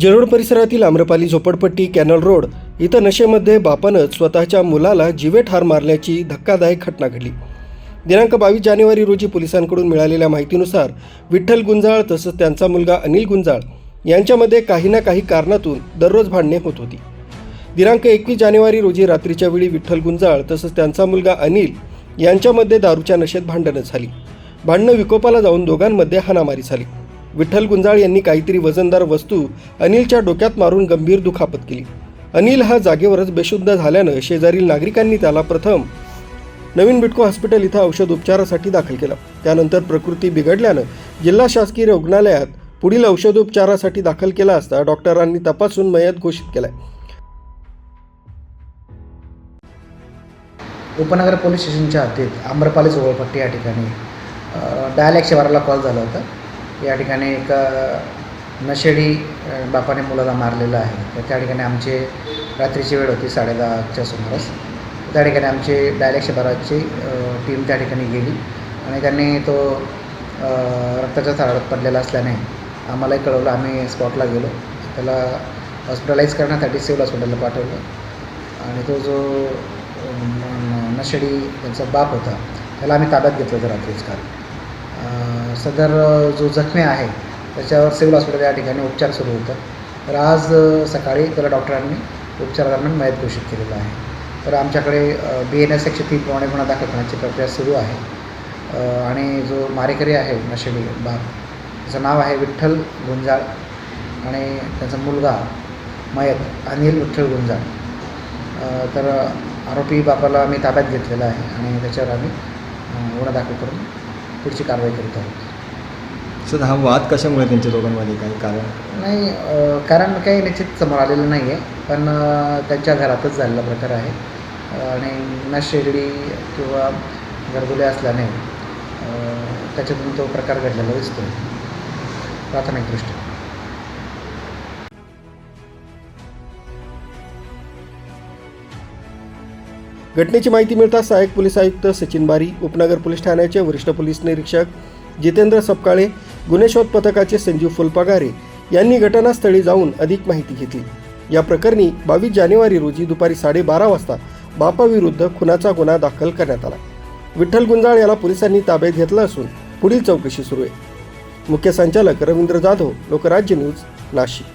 जेरोड परिसरातील आम्रपाली झोपडपट्टी canal road इथं नशेमध्ये बापानं स्वतःच्या मुलाला जीवे ठार मारल्याची धक्कादायक घटना घडली. दिनांक बावीस जानेवारी रोजी पोलिसांकडून मिळालेल्या माहितीनुसार विठ्ठल गुंजाळ तसंच त्यांचा मुलगा अनिल गुंजाळ यांच्यामध्ये काही ना काही कारणातून दररोज भांडणे होत होती. दिनांक एकवीस जानेवारी रोजी रात्रीच्या वेळी विठ्ठल गुंजाळ तसंच त्यांचा मुलगा अनिल यांच्यामध्ये दारूच्या नशेत भांडणं झाली. भांडणं विकोपाला जाऊन दोघांमध्ये हाणामारी झाली. विठ्ठल गुंजाळ यांनी काहीतरी वजनदार वस्तू अनिलच्या डोक्यात मारून गंभीर दुखापत केली. अनिल हा जागेवरच बेशुद्ध झाल्यानं शेजारील नागरिकांनी त्याला प्रथम नवीन बिटको हॉस्पिटल इथं औषध उपचारासाठी दाखल केलं. त्यानंतर प्रकृती बिघडल्यानं जिल्हा शासकीय रुग्णालयात पुढील औषधोपचारासाठी दाखल केला असता डॉक्टरांनी तपासून मयत घोषित केलाय. उपनगर पोलीस स्टेशनच्या हद्दीत आम्रपाली चोळपट्टी या ठिकाणी डायल एकशे बाराला कॉल झाला होता. या ठिकाणी एका नशेडी बापाने मुलाला मारलेलं आहे. तर त्या ठिकाणी आमचे रात्रीची वेळ होती साडेदहाच्या सुमारास. त्या ठिकाणी आमचे डायल शहराची टीम त्या ठिकाणी गेली आणि त्यांनी तो रक्ताच्या थाळात पडलेला असल्याने आम्हालाही कळवलं. आम्ही स्पॉटला गेलो. त्याला हॉस्पिटलाइज करण्यासाठी सिव्हिल हॉस्पिटलला पाठवलं. आणि तो जो नशेडी त्यांचा बाप होता त्याला आम्ही ताब्यात घेतलं होतं रात्रीच काल. सदर जो जखमी आहे त्याच्यावर सिव्हिल हॉस्पिटल या ठिकाणी उपचार सुरू होतं. तर आज सकाळी त्याला डॉक्टरांनी उपचारादरम्यान मयत घोषित केलेलं आहे. तर आमच्याकडे बी एन एस एकशे तीन प्रमाणे गुन्हा दाखल करण्याची प्रक्रिया सुरू आहे. आणि जो मारेकरी आहे नशेबी बाप त्याचं नाव आहे विठ्ठल गुंजाळ आणि त्याचा मुलगा मयत अनिल विठ्ठल गुंजाळ. तर आरोपी बापाला आम्ही ताब्यात घेतलेला आहे आणि त्याच्यावर आम्ही गुन्हा दाखल करून पुढची कारवाई करीत आहोत. सर हा वाद कशामुळे त्यांच्या दोघांमध्ये काही कारण? नाही कारण काही निश्चित समोर आलेलं नाही आहे पण त्यांच्या घरातच झालेला प्रकार आहे. आणि नशेरडी किंवा घरगुले असल्याने त्याच्यातून तो प्रकार घडलेला दिसतो प्राथमिकदृष्ट्या. घटनेची माहिती मिळताच सहाय्यक पोलीस आयुक्त सचिन बारी उपनगर पोलीस ठाण्याचे वरिष्ठ पोलीस निरीक्षक जितेंद्र सपकाळे गुन्हे शोध पथकाचे संजीव फुलपगारे यांनी घटनास्थळी जाऊन अधिक माहिती घेतली. या प्रकरणी बावीस जानेवारी रोजी दुपारी साडेबारा वाजता बापाविरुद्ध खुनाचा गुन्हा दाखल करण्यात आला. विठ्ठल गुंजाळ याला पोलिसांनी ताब्यात घेतलं असून पुढील चौकशी सुरू आहे. मुख्य संचालक रवींद्र जाधव लोकराज्य न्यूज नाशिक.